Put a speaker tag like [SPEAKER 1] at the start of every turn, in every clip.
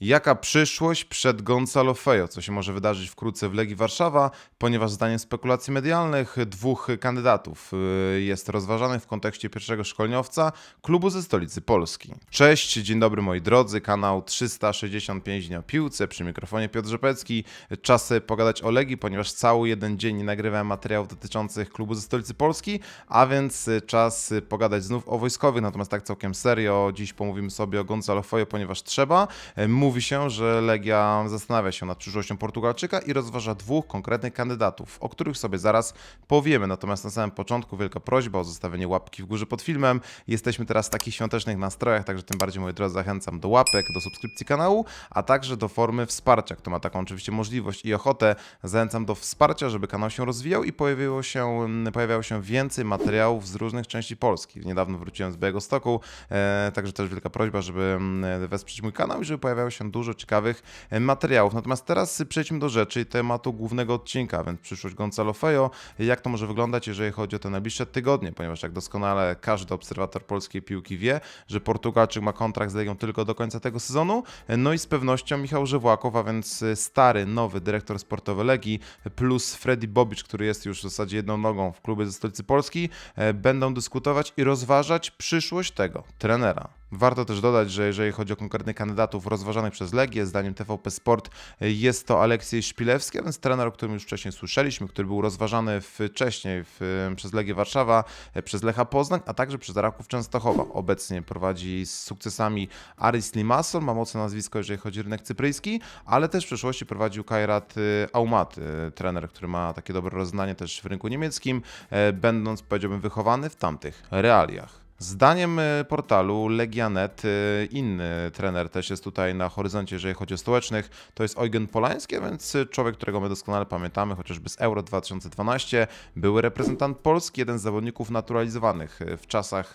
[SPEAKER 1] Jaka przyszłość przed Gonzalo Fejo? Co się może wydarzyć wkrótce w Legii Warszawa, ponieważ zdaniem spekulacji medialnych dwóch kandydatów y, jest rozważanych w kontekście pierwszego szkoleniowca klubu ze stolicy Polski. Cześć, dzień dobry moi drodzy, kanał 365 dni o piłce, przy mikrofonie Piotr Rzepecki. Czas pogadać o Legii, ponieważ cały jeden dzień nie nagrywałem materiałów dotyczących klubu ze stolicy Polski, a więc y, czas y, pogadać znów o wojskowych, natomiast tak całkiem serio, dziś pomówimy sobie o Gonzalo Fejo, ponieważ trzeba. Mówi się, że Legia zastanawia się nad przyszłością Portugalczyka i rozważa dwóch konkretnych kandydatów, o których sobie zaraz powiemy. Natomiast na samym początku wielka prośba o zostawienie łapki w górze pod filmem. Jesteśmy teraz w takich świątecznych nastrojach, także tym bardziej, moi drodzy, zachęcam do łapek, do subskrypcji kanału, a także do formy wsparcia. Kto ma taką oczywiście możliwość i ochotę, zachęcam do wsparcia, żeby kanał się rozwijał i pojawiło się, pojawiało się więcej materiałów z różnych części Polski. Niedawno wróciłem z Białego Stoku, e, także też wielka prośba, żeby mm, wesprzeć mój kanał i żeby pojawiało się dużo ciekawych e, materiałów. Natomiast teraz przejdźmy do rzeczy i tematu głównego odcinka, więc przyszłość Gonzalo Fejo, jak to może wyglądać, jeżeli chodzi o te najbliższe tygodnie, ponieważ jak doskonale każdy obserwator polskiej piłki wie, że Portugalczyk ma kontrakt z Legią tylko do końca tego sezonu, no i z pewnością Michał Żywłakow, a więc stary, nowy dyrektor sportowy Legii, plus Freddy Bobic, który jest już w zasadzie jedną nogą w klubie ze stolicy Polski, e, będą dyskutować i rozważać przyszłość tego trenera. Warto też dodać, że jeżeli chodzi o konkretnych kandydatów rozważanych przez Legię, zdaniem TVP Sport jest to Aleksiej Szpilewski, więc trener, o którym już wcześniej słyszeliśmy, który był rozważany wcześniej w, przez Legię Warszawa, przez Lecha Poznań, a także przez Raków Częstochowa. Obecnie prowadzi z sukcesami Aris Limassol, ma mocne nazwisko, jeżeli chodzi o rynek cypryjski, ale też w przeszłości prowadził Kairat Aumat, trener, który ma takie dobre rozeznanie też w rynku niemieckim, będąc, powiedziałbym, wychowany w tamtych realiach. Zdaniem y, portalu Legianet y, inny trener też jest tutaj na horyzoncie, jeżeli chodzi o stołecznych. To jest Eugen Polański, więc człowiek, którego my doskonale pamiętamy, chociażby z Euro 2012. Były reprezentant Polski, jeden z zawodników naturalizowanych w czasach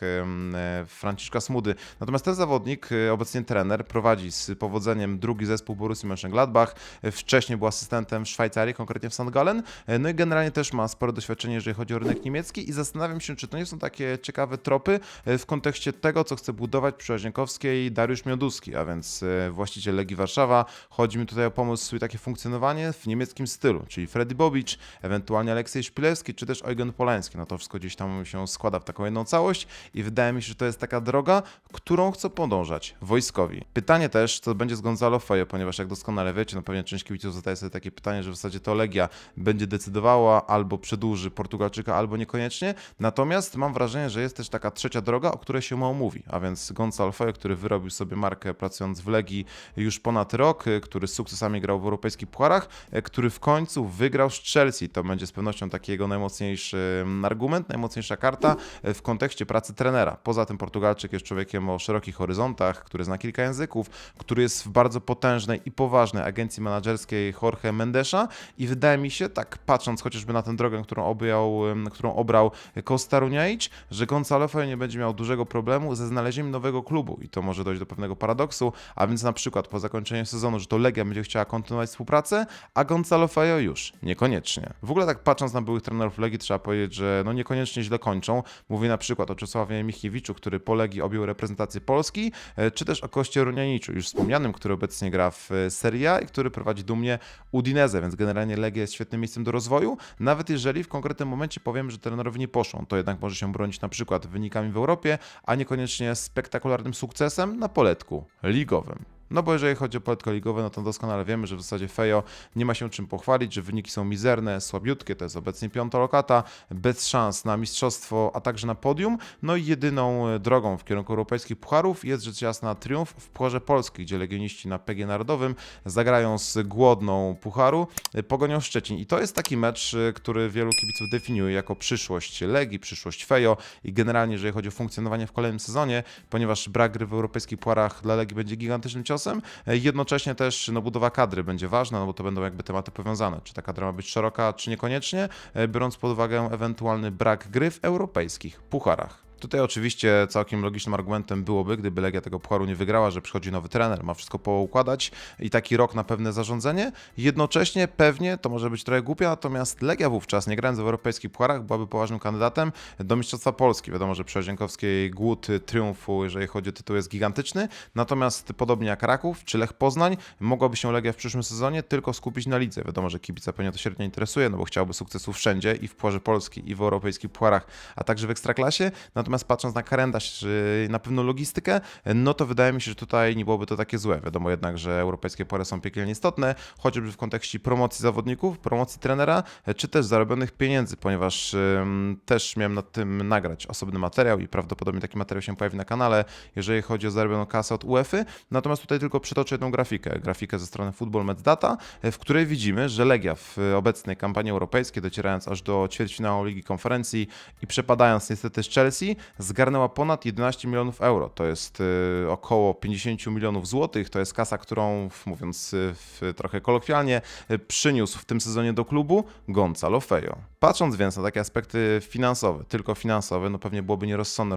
[SPEAKER 1] Franciszka Smudy. Natomiast ten zawodnik, obecnie trener, prowadzi z powodzeniem drugi zespół Borussii Mönchengladbach. Wcześniej był asystentem w Szwajcarii, konkretnie w St. Gallen. No i generalnie też ma spore doświadczenie, jeżeli chodzi o rynek niemiecki i zastanawiam się, czy to nie są takie ciekawe tropy, E, w kontekście tego, co chce budować przy Łazinkowskiej Dariusz Mioduski, a więc e, właściciel Legii Warszawa. Chodzi mi tutaj o pomysł i takie funkcjonowanie w niemieckim stylu, czyli Freddy Bobic, ewentualnie Aleksiej Szpilewski, czy też Eugen Polański. No to wszystko gdzieś tam się składa w taką jedną całość i wydaje mi się, że to jest taka droga, którą chcą podążać wojskowi. Pytanie też, co będzie z Gonzalo Fejo, ponieważ jak doskonale wiecie, no pewnie część kibiców zadaje sobie takie pytanie, że w zasadzie to Legia będzie decydowała albo przedłuży Portugalczyka, albo niekoniecznie. Natomiast mam wrażenie, że jest też taka trzecia droga, o której się mało mówi, a więc Gonzalo Fejo, który wyrobił sobie markę pracując w Legii już ponad rok, który z sukcesami grał w europejskich pucharach, który w końcu wygrał z Chelsea. To będzie z pewnością taki jego najmocniejszy mm, argument, najmocniejsza karta w kontekście pracy trenera. Poza tym Portugalczyk jest człowiekiem o szerokich horyzontach, który zna kilka języków, który jest w bardzo potężnej i poważnej agencji menedżerskiej Jorge Mendesza i wydaje mi się, tak patrząc chociażby na tę drogę, którą, objął, którą obrał Costa Runiaic, że Gonzalo Fejo nie będzie miał dużego problemu ze znalezieniem nowego klubu i to może dojść do pewnego paradoksu, a więc na przykład po zakończeniu sezonu, że to Legia będzie chciała kontynuować współpracę, a Gonzalo Fejo już niekoniecznie. W ogóle tak patrząc na byłych trenerów Legii trzeba powiedzieć, że no niekoniecznie źle kończą. Mówię na przykład o Czesławie Michniewiczu, który po Legii objął reprezentację Polski, e, czy też o Koście Runianiczu, już wspomnianym, który obecnie gra w e, Serie A i który prowadzi dumnie Udinese, więc generalnie Legia jest świetnym miejscem do rozwoju, nawet jeżeli w konkretnym momencie powiem, że trenerowi nie poszło, to jednak może się bronić na przykład wynikami w Europie, a niekoniecznie spektakularnym sukcesem na poletku ligowym. No bo jeżeli chodzi o poletko ligowe, no to doskonale wiemy, że w zasadzie Fejo nie ma się czym pochwalić, że wyniki są mizerne, słabiutkie, to jest obecnie piąta lokata, bez szans na mistrzostwo, a także na podium. No i jedyną e, drogą w kierunku europejskich pucharów jest rzecz jasna triumf w Pucharze Polski, gdzie legioniści na PG Narodowym zagrają z głodną pucharu e, Pogonią Szczecin. I to jest taki mecz, e, który wielu kibiców definiuje jako przyszłość Legii, przyszłość Fejo i generalnie jeżeli chodzi o funkcjonowanie w kolejnym sezonie, ponieważ brak gry w europejskich pucharach dla Legii będzie gigantycznym ciosem, ciosem. E, jednocześnie też no, budowa kadry będzie ważna, no bo to będą jakby tematy powiązane. Czy ta kadra ma być szeroka, czy niekoniecznie, e, biorąc pod uwagę ewentualny brak gry w europejskich pucharach. Tutaj oczywiście całkiem logicznym argumentem byłoby, gdyby Legia tego pucharu nie wygrała, że przychodzi nowy trener, ma wszystko poukładać i taki rok na pewne zarządzanie. Jednocześnie pewnie to może być trochę głupia, natomiast Legia wówczas, nie grając w europejskich pucharach, byłaby poważnym kandydatem do Mistrzostwa Polski. Wiadomo, że przy Ozienkowskiej głód triumfu, jeżeli chodzi o tytuł, jest gigantyczny, natomiast podobnie jak Raków czy Lech Poznań, mogłaby się Legia w przyszłym sezonie tylko skupić na lidze. Wiadomo, że kibica pewnie to średnio interesuje, no bo chciałby sukcesów wszędzie i w Pucharze Polski, i w europejskich pucharach, a także w Ekstraklasie. Natomiast patrząc na kalendarz, yy, na pewną logistykę, no to wydaje mi się, że tutaj nie byłoby to takie złe. Wiadomo jednak, że europejskie puchary są piekielnie istotne, chociażby w kontekście promocji zawodników, promocji trenera, czy też zarobionych pieniędzy, ponieważ też miałem nad tym nagrać osobny materiał i prawdopodobnie taki materiał się pojawi na kanale, jeżeli chodzi o zarobioną kasę od UEFA. Natomiast tutaj tylko przytoczę jedną grafikę, grafikę ze strony Football Med Data, w której widzimy, że Legia w obecnej kampanii europejskiej, docierając aż do ćwierćfinału Ligi Konferencji i przepadając niestety z Chelsea, zgarnęła ponad 11 milionów euro. To jest y, około 50 milionów złotych. To jest kasa, którą, mówiąc y, trochę kolokwialnie, y, przyniósł w tym sezonie do klubu Gonzalo Fejo. Patrząc więc na takie aspekty finansowe, tylko finansowe, no pewnie byłoby nierozsądne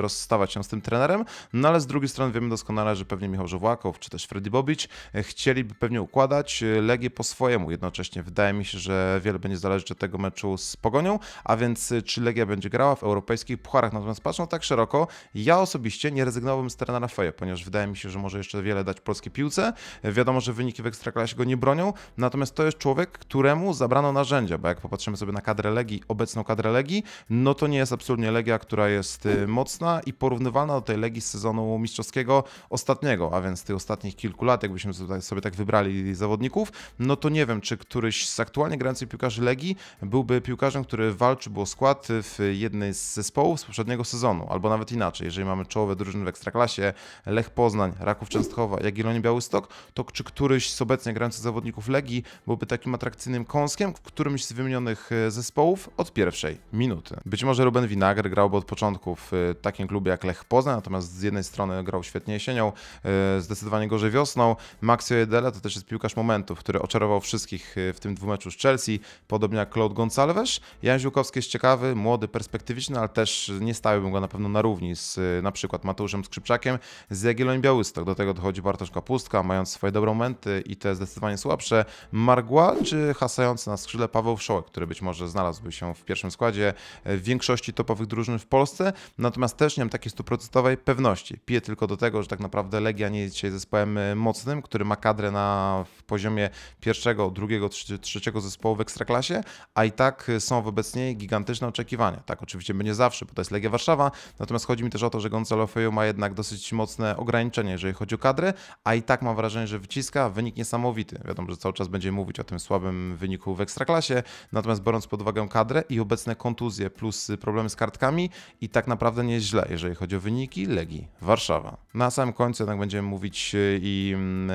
[SPEAKER 1] rozstawać się z tym trenerem, no ale z drugiej strony wiemy doskonale, że pewnie Michał Żołłakow czy też Freddy Bobic chcieliby pewnie układać Legię po swojemu. Jednocześnie wydaje mi się, że wiele będzie zależeć od tego meczu z Pogonią, a więc czy Legia będzie grała w europejskich pucharach. Natomiast patrząc tak szeroko, ja osobiście nie rezygnowałbym z trenera Feja, ponieważ wydaje mi się, że może jeszcze wiele dać polskiej piłce. Wiadomo, że wyniki w Ekstraklasie go nie bronią, natomiast to jest człowiek, któremu zabrano narzędzia, bo jak popatrzymy sobie na kadrę Legii, obecną kadrę Legii, no to nie jest absolutnie Legia, która jest y, mocna i porównywalna do tej Legii z sezonu mistrzowskiego ostatniego, a więc tych ostatnich kilku lat, jakbyśmy sobie tak wybrali zawodników, no to nie wiem, czy któryś z aktualnie grających piłkarzy Legii byłby piłkarzem, który walczył o skład w jednej z zespołów z poprzedniego sezonu, albo nawet inaczej, jeżeli mamy czołowe drużyny w Ekstraklasie, Lech Poznań, Raków Częstochowa, Jagiellonii Białystok, to czy któryś z obecnie grających zawodników Legii byłby takim atrakcyjnym kąskiem w którymś z wymienionych e, zespołów od pierwszej minuty. Być może Ruben Winagr grałby od początku w e, takim klubie jak Lech Poznań, natomiast z jednej strony grał świetnie jesienią, e, zdecydowanie gorzej wiosną. Maxio Jedele to też jest piłkarz momentów, który oczarował wszystkich w tym dwumeczu z Chelsea, podobnie jak Claude Gonçalves. Jan Ziółkowski jest ciekawy, młody, perspektywiczny, ale też nie stawiłbym go na pewno na równi z e, na przykład Mateuszem Skrzypczakiem z Jagiellonii Białystok. Do tego dochodzi Bartosz Kapustka, mając swoje dobre momenty i te zdecydowanie słabsze. Margua czy hasający na skrzydle Paweł Wszołek, który być może znalazłby się w pierwszym składzie w większości topowych drużyn w Polsce, natomiast też nie mam takiej stuprocentowej pewności. Piję tylko do tego, że tak naprawdę Legia nie jest dzisiaj zespołem e, mocnym, który ma kadrę na poziomie pierwszego, drugiego, trze- trzeciego zespołu w Ekstraklasie, a i tak e, są wobec niej gigantyczne oczekiwania. Tak oczywiście będzie zawsze, bo to jest Legia Warszawa, natomiast chodzi mi też o to, że Gonzalo Fejo ma jednak dosyć mocne ograniczenia, jeżeli chodzi o kadrę, a i tak mam wrażenie, że wyciska wynik niesamowity. Wiadomo, że cały czas będzie mówić o tym słabym wyniku w Ekstraklasie, natomiast biorąc pod uwagę kadrę i obecne kontuzje plus problemy z kartkami i tak naprawdę nie jest źle, jeżeli chodzi o wyniki Legii Warszawa. Na samym końcu jednak będziemy mówić e, i mm,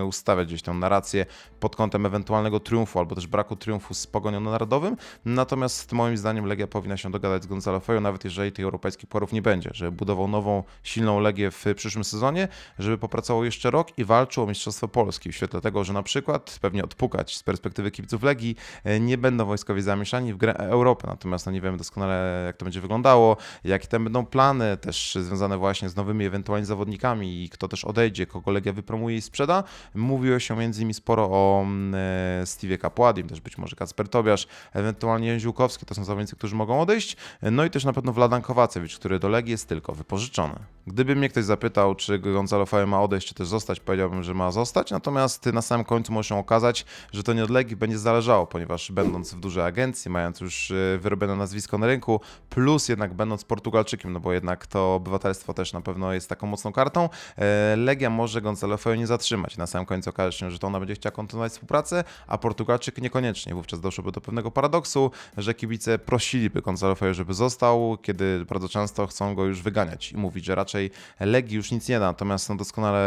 [SPEAKER 1] e, ustawiać gdzieś tę narrację pod kątem ewentualnego triumfu albo też braku triumfu z Pogonią Narodowym, natomiast moim zdaniem Legia powinna się dogadać z Gonzalo Fejo, nawet jeżeli tych europejskich pucharów nie będzie, żeby budował nową, silną Legię w przyszłym sezonie, żeby popracował jeszcze rok i walczył o Mistrzostwo Polski w świetle tego, że na przykład pewnie odpukać z perspektywy kibiców Legii e, nie będą wojskowi zamieszani w grę Europy, natomiast no nie wiemy doskonale jak to będzie wyglądało, jakie tam będą plany też związane właśnie z nowymi ewentualnie zawodnikami i kto też odejdzie, kogo Legia wypromuje i sprzeda. Mówiło się między innymi sporo o mm, e, Steve Kapładim, też być może Kacper Tobiasz, ewentualnie Ziółkowski, to są zawodnicy, którzy mogą odejść, no i też na pewno Vladan Kowacewicz, który do Legii jest tylko wypożyczony. Gdyby mnie ktoś zapytał, czy Gonzalo Fejo ma odejść, czy też zostać, powiedziałbym, że ma zostać, natomiast na samym końcu może się okazać, że to nie od Legii będzie zależało, ponieważ będąc w dużej agencji, mając już e, wyrobione nazwisko na rynku, plus jednak będąc Portugalczykiem, no bo jednak to obywatelstwo też na pewno jest taką mocną kartą, e, Legia może Gonzalo Fejo nie zatrzymać. Na samym końcu okaże się, że to ona będzie chciała kontynuować współpracę, a Portugalczyk niekoniecznie. Wówczas doszłoby do pewnego paradoksu, że kibice prosiliby Gonzalo Fejo, żeby został, kiedy bardzo często chcą go już wyganiać i mówić, że raczej Legii już nic nie da. Natomiast no doskonale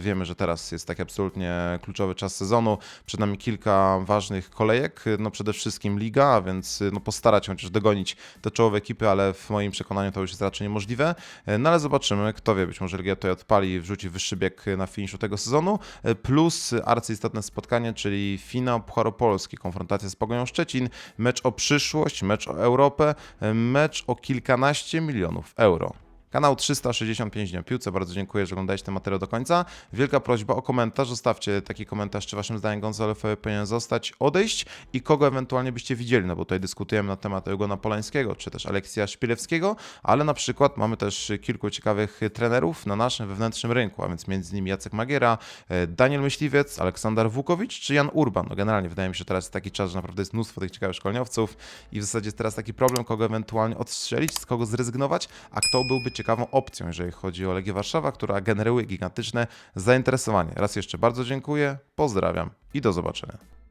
[SPEAKER 1] wiemy, że teraz jest taki absolutnie kluczowy czas sezonu. Przed nami kilka ważnych kolejek. No przede wszystkim liga, więc no postarać się chociaż dogonić te czołowe ekipy, ale w moim przekonaniu to już jest raczej niemożliwe. No ale zobaczymy, kto wie, być może Legia tutaj odpali i wrzuci wyższy bieg na finiszu tego sezonu. Plus arcyistotne spotkanie, czyli finał Pucharu Polski, konfrontacja z Pogonią Szczecin, mecz o przyszłość, mecz o Europę, mecz o kilkanaście milionów euro. Kanał 365 dni o piłce, bardzo dziękuję, że oglądaliście ten materiał do końca. Wielka prośba o komentarz, zostawcie taki komentarz, czy waszym zdaniem Gonzalo Feje powinien zostać, odejść i kogo ewentualnie byście widzieli, no bo tutaj dyskutujemy na temat Eugona Polańskiego, czy też Aleksja Szpilewskiego, ale na przykład mamy też kilku ciekawych trenerów na naszym wewnętrznym rynku, a więc między innymi Jacek Magiera, e, Daniel Myśliwiec, Aleksander Wukowicz czy Jan Urban. No generalnie wydaje mi się, że teraz taki czas, że naprawdę jest mnóstwo tych ciekawych szkoleniowców i w zasadzie jest teraz taki problem, kogo ewentualnie odstrzelić, z kogo zrezygnować, a kto byłby ciekawą opcją, jeżeli chodzi o Legię Warszawa, która generuje gigantyczne zainteresowanie. Raz jeszcze bardzo dziękuję, pozdrawiam i do zobaczenia.